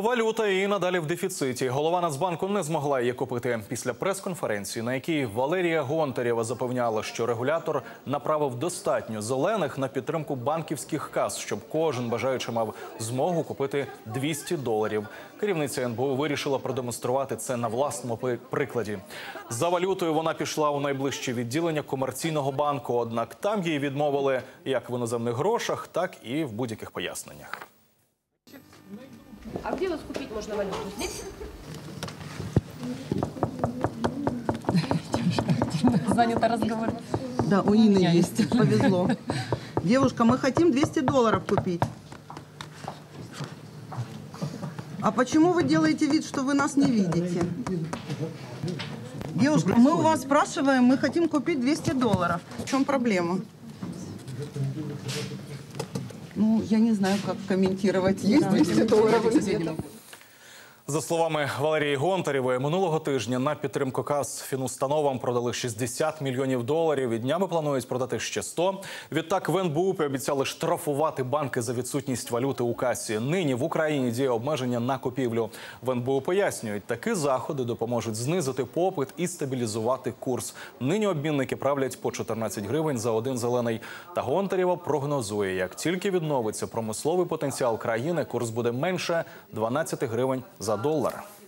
Валюта і надалі в дефіциті. Голова Нацбанку не змогла її купити після прес-конференції, на якій Валерія Гонтарєва запевняла, що регулятор направив достатньо зелених на підтримку банківських кас, щоб кожен бажаючи мав змогу купити 200 доларів. Керівниця НБУ вирішила продемонструвати це на власному прикладі. За валютою вона пішла у найближче відділення комерційного банку. Однак там їй відмовили як в іноземних грошах, так і в будь-яких поясненнях. А где вас купить можно валюту? Здесь? Занято разговор. Да, у Инны есть. Повезло. Девушка, мы хотим 200 долларов купить. А почему вы делаете вид, что вы нас не видите? Девушка, мы у вас спрашиваем, мы хотим купить 200 долларов. В чем проблема? Ну, я не знаю, как комментировать. Есть 200 долларов или нет? За словами Валерії Гонтарєвої, минулого тижня на підтримку кас фінустановам продали 60 мільйонів доларів. І днями планують продати ще 100. Відтак в НБУ пообіцяли штрафувати банки за відсутність валюти у касі. Нині в Україні діє обмеження на купівлю. В НБУ пояснюють, такі заходи допоможуть знизити попит і стабілізувати курс. Нині обмінники правлять по 14 гривень за один зелений. Та Гонтарєва прогнозує, як тільки відновиться промисловий потенціал країни, курс буде менше 12 гривень за долар.